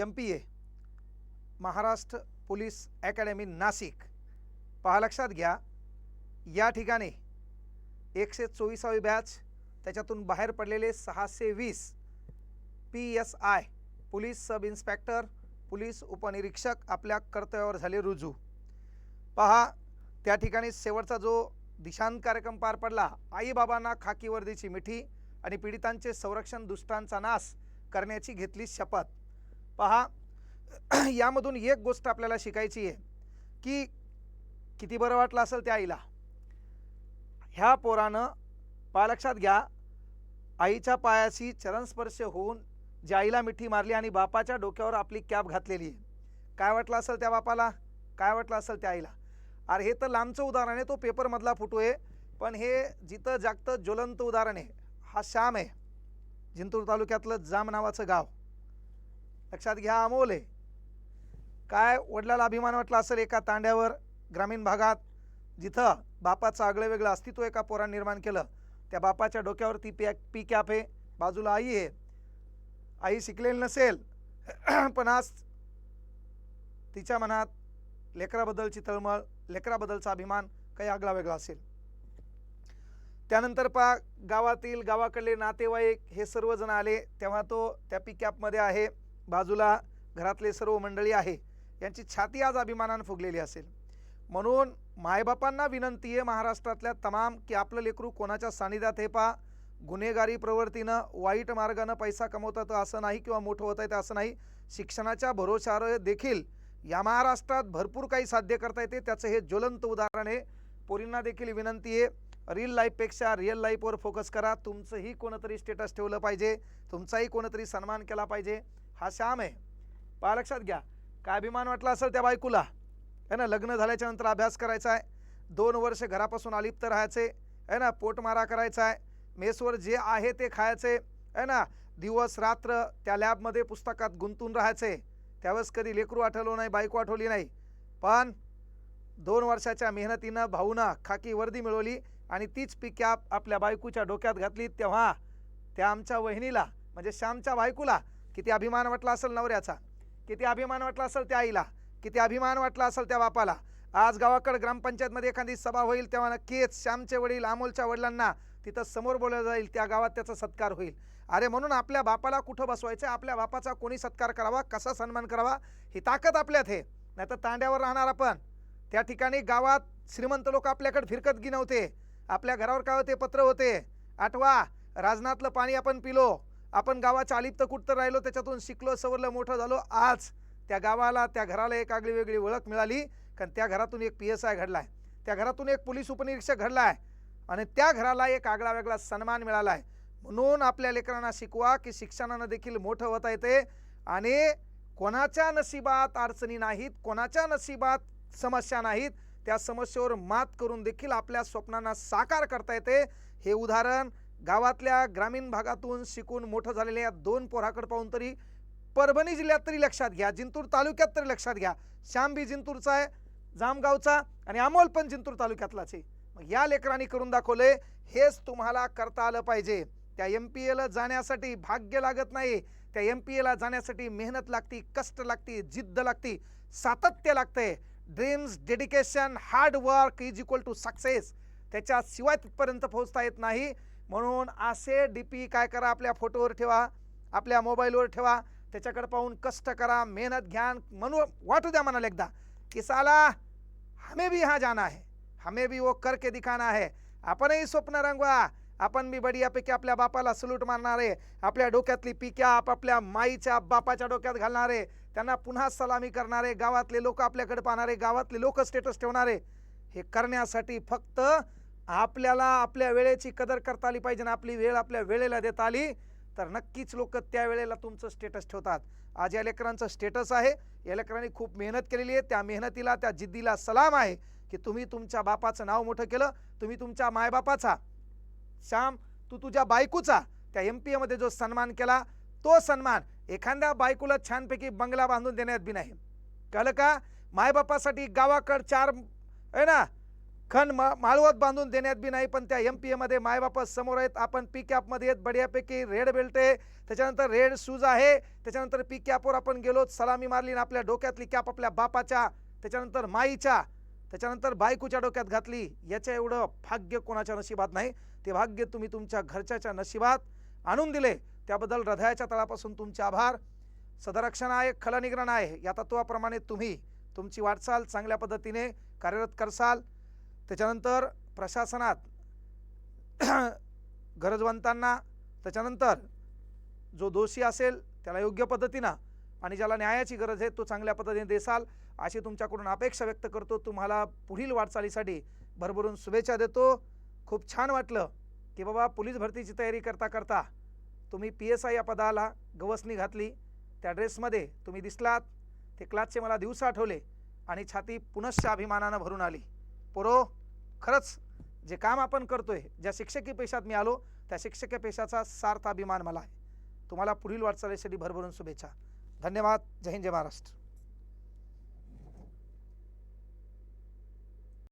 M P A Maharashtra police academy Nashik. पहा लक्षात घ्या या ठिकाणी एकशे चोवीसावी बॅच त्याच्यातून बाहेर पडलेले सहाशे वीस P S I police sub inspector police उपनिरीक्षक आपल्या कर्तव्यावर झाले रुजू. पहा त्या ठिकाणी शेवटचा जो दिशांत कार्यक्रम पार पडला आईबाबांना खाकी वर्दीची मिठी आणि पीडितांचे संरक्षण दुष्टांचा नाश करण्याची घेतली शपथ. पहा यामधून एक गोष्ट आपल्याला शिकायची आहे की किती बरं वाटलं असेल त्या आईला. ह्या पोरानं पहा लक्षात घ्या आईच्या पायाशी चरणस्पर्श होऊन ज्या आईला मिठी मारली आणि बापाच्या डोक्यावर आपली कॅप घातलेली आहे. काय वाटलं असेल त्या बापाला? काय वाटलं असेल त्या आईला? अरे हे तर लांबचं उदाहरण आहे तो पेपरमधला फोटो आहे पण हे जिथं जागतं ज्वलंत उदाहरण आहे हा श्याम आहे जिंतूर तालुक्यातलं जाम नावाचं गाव. लक्षात घ्या अमोल. आहे काय वडिलाला अभिमान वाटला असेल एका तांड्यावर ग्रामीण भागात जिथं बापाचं आगळं वेगळं अस्तित्व एका पोरानं निर्माण केलं? त्या बापाच्या डोक्यावर ती पॅ पी कॅप आहे बाजूला आई आहे. आई शिकलेली नसेल पण आज तिच्या मनात लेकराबद्दलची तळमळ लेकराबद्दलचा अभिमान काही आगळा वेगळा असेल. त्यानंतर पा गावातील गावाकडले नातेवाईक हे सर्वजण आले तेव्हा तो त्या पिकॅपमध्ये आहे. बाजूला घरातले सर्व मंडळी आहे यांची छाती आज अभिमानानं फुगलेली असेल. म्हणून मायबापांना विनंती आहे महाराष्ट्रातल्या तमाम की आपलं लेकरू कोणाच्या सानिध्यात हे पा? गुन्हेगारी प्रवृत्तीनं वाईट मार्गानं पैसा कमवतात असं नाही किंवा मोठं होत आहे असं नाही. शिक्षणाच्या भरोशावर देखील या महाराष्ट्रात भरपूर काही साध्य करता येते. त्याचं हे ज्वलंत उदाहरण आहे. पोरींना देखील विनंती आहे. रील लाईफपेक्षा रिअल लाईफवर फोकस करा. तुमचंही कोणतरी स्टेटस ठेवलं पाहिजे. तुमचाही कोणतरी सन्मान केला पाहिजे. हा श्याम आहे. पहा लक्षात घ्या. काय अभिमान वाटला असेल त्या बायकोला? है ना लग्न झाल्याच्यानंतर अभ्यास करायचा आहे. दोन वर्ष घरापासून अलिप्त राहायचे. है ना पोटमारा करायचा आहे. मेसवर जे आहे ते खायचे. है ना दिवस रात्र त्या लॅबमध्ये पुस्तकात गुंतून राहायचे. त्यावेळेस कधी लेकरू आठवलो नाही बायको आठवली नाही. पण दोन वर्षाच्या मेहनतीनं भाऊनं खाकी वर्दी मिळवली आणि तीच पिक्या आपल्या बायकोच्या डोक्यात घातली तेव्हा त्या आमच्या वहिनीला म्हणजे श्यामच्या बायकोला किती अभिमान वाटला असेल नवऱ्याचा? किती अभिमान वाटला असेल त्या आईला? किती अभिमान वाटला असेल त्या बापाला? आज गावाकडं ग्रामपंचायतमध्ये एखादी सभा होईल तेव्हा नक्कीच श्यामचे वडील अमोलच्या वडिलांना तिथं समोर बोललं जाईल त्या गावात त्याचा सत्कार होईल. अरे म्हणून आपल्या बापाला कुठं बसवायचं आपल्या बापाचा कोणी सत्कार करावा? कसा सन्मान करावा? ही ताकद आपल्यात आहे. नाही तर तांड्यावर राहणार आपण. त्या ठिकाणी गावात श्रीमंत लोक आपल्याकडे फिरकत गी नव्हते. आपल्या घरावर काय होते? पत्र होते. आठवा राजनातलं पाणी आपण पिलो. आपण गावाच्या अलिप्त कुठं राहिलो त्याच्यातून शिकलो सवरलं मोठं झालो. आज त्या गावाला त्या घराला एक आगळी वेगळी ओळख मिळाली. कारण त्या घरातून एक पी एस आय घडला आहे त्या घरातून एक पोलीस उपनिरीक्षक घडला आहे आणि त्या घराला एक आगळा वेगळा सन्मान मिळाला आहे म्हणून आपल्या लेकरांना शिकवा की शिक्षणानं देखील मोठं होता येते. आणि कोणाच्या नशिबात अडचणी नाहीत कोणाच्या नशिबात समस्या नाहीत त्या समस्येवर मात करून देखील आपल्या स्वप्नांना साकार करता येते. हे उदाहरण गावातल्या ग्रामीण भागातून शिकून मोठं झालेल्या या दोन पोराकडे पाहून तरी परभणी जिल्ह्यात तरी लक्षात घ्या जिंतूर तालुक्यात तरी लक्षात घ्या. श्यामबी जिंतूरचा आहे जामगावचा आणि अमोल पण जिंतूर तालुक्यातलाच आहे. मग या लेकरांनी करून दाखवले हेच तुम्हाला करता आलं पाहिजे. त्या एम पी एला जाण्यासाठी भाग्य लागत नाही. त्या एम पी एला जाण्यासाठी मेहनत लागती कष्ट लागती जिद्द लागती सातत्य लागते dreams dedication hard work is equal to success त्याच्याशिवाय तिथपर्यंत पोहोचता येत नाही. म्हणून असे डी पी काय करा आपल्या फोटोवर ठेवा आपल्या मोबाईलवर ठेवा त्याच्याकडे पाहून कष्ट करा मेहनत घ्या म्हणून वाटू द्या मनाला एकदा की साला हमें भी यहाँ जाना है हमें भी वो करके दिखाना है आपणही स्वप्न रंगवा आपण बी बढियापैकी आपल्या बापाला सल्यूट मारणारे आपल्या डोक्यातली पिक्या आपापल्या माईच्या बापाच्या डोक्यात घालणारे त्यांना पुन्हा सलामी करणारे गावातले लोक आपल्याकडे पाहणारे गावातले लोक स्टेटस ठेवणारे हे करण्यासाठी फक्त आपल्याला आपल्या वेळेची कदर करता आली पाहिजे आणि आपली वेळ आपल्या वेळेला देता आली तर नक्कीच लोक त्या वेळेला तुमचं स्टेटस ठेवतात. आज या लेकरांचं स्टेटस आहे. या लेकरांनी खूप मेहनत केलेली आहे. त्या मेहनतीला त्या जिद्दीला सलाम आहे की तुम्ही तुमच्या बापाचं नाव मोठं केलं. तुम्ही तुमच्या मायबापाचा श्याम तू तुझ्या बायकोचा त्या एम पी एमध्ये जो सन्मान केला तो सन्मान एखाद्या बायकोला छानपैकी बंगला बांधून देण्यात बी नाही. कळलं का? मायबापासाठी गावाकड चार आहे ना? खण मा माळवत बांधून देण्यात बी नाही पण त्या एम पी एमध्ये मायबापस समोर आहेत. आपण पी कॅपमध्ये आहेत. बढियापैकी रेड बेल्ट आहे. त्याच्यानंतर रेड शूज आहे. त्याच्यानंतर पी कॅपवर आपण गेलो. सलामी मारली आणि आपल्या डोक्यातली कॅप आपल्या बापाच्या. त्याच्यानंतर माईच्या. त्याच्यानंतर बायकोच्या डोक्यात घातली. याच्या एवढं भाग्य कोणाच्या नशिबात नाही. ते भाग्य तुम्ही तुमच्या घरच्याच्या नशिबात आणून दिले. त्याबद्दल हृदयाच्या तळापासून तुमचे आभार. सदरक्षण आहे खलनिग्रहण आहे. या तत्वाप्रमाणे तुम्ही तुमची वाटचाल चांगल्या पद्धतीने कार्यरत करसाल. त्याच्यानंतर प्रशासनात गरजवंतांना त्याच्यानंतर जो दोषी असेल त्याला योग्य पद्धतीनं आणि ज्याला न्यायाची गरज आहे तो चांगल्या पद्धतीने देसाल अशी तुमच्याकडून अपेक्षा व्यक्त करतो. तुम्हाला पुढील वाटचालीसाठी भरभरून शुभेच्छा देतो. खूप छान वाटलं की बाबा पोलीस भरतीची तयारी करता करता तुम्ही पी एस आय या पदाला गवसणी घातली. त्या ड्रेसमध्ये तुम्ही दिसलात. ते क्लासचे मला दिवस आठवले आणि छाती पुनश्च अभिमानानं भरून आली. पोरो खरंच जे काम आपण करतोय ज्या शिक्षकी पेशात मी आलो त्या शिक्षकी पेशाचा सार्थ अभिमान मला आहे. तुम्हाला पुढील वाटचालीसाठी भरभरून शुभेच्छा. धन्यवाद. जय हिंद जय महाराष्ट्र.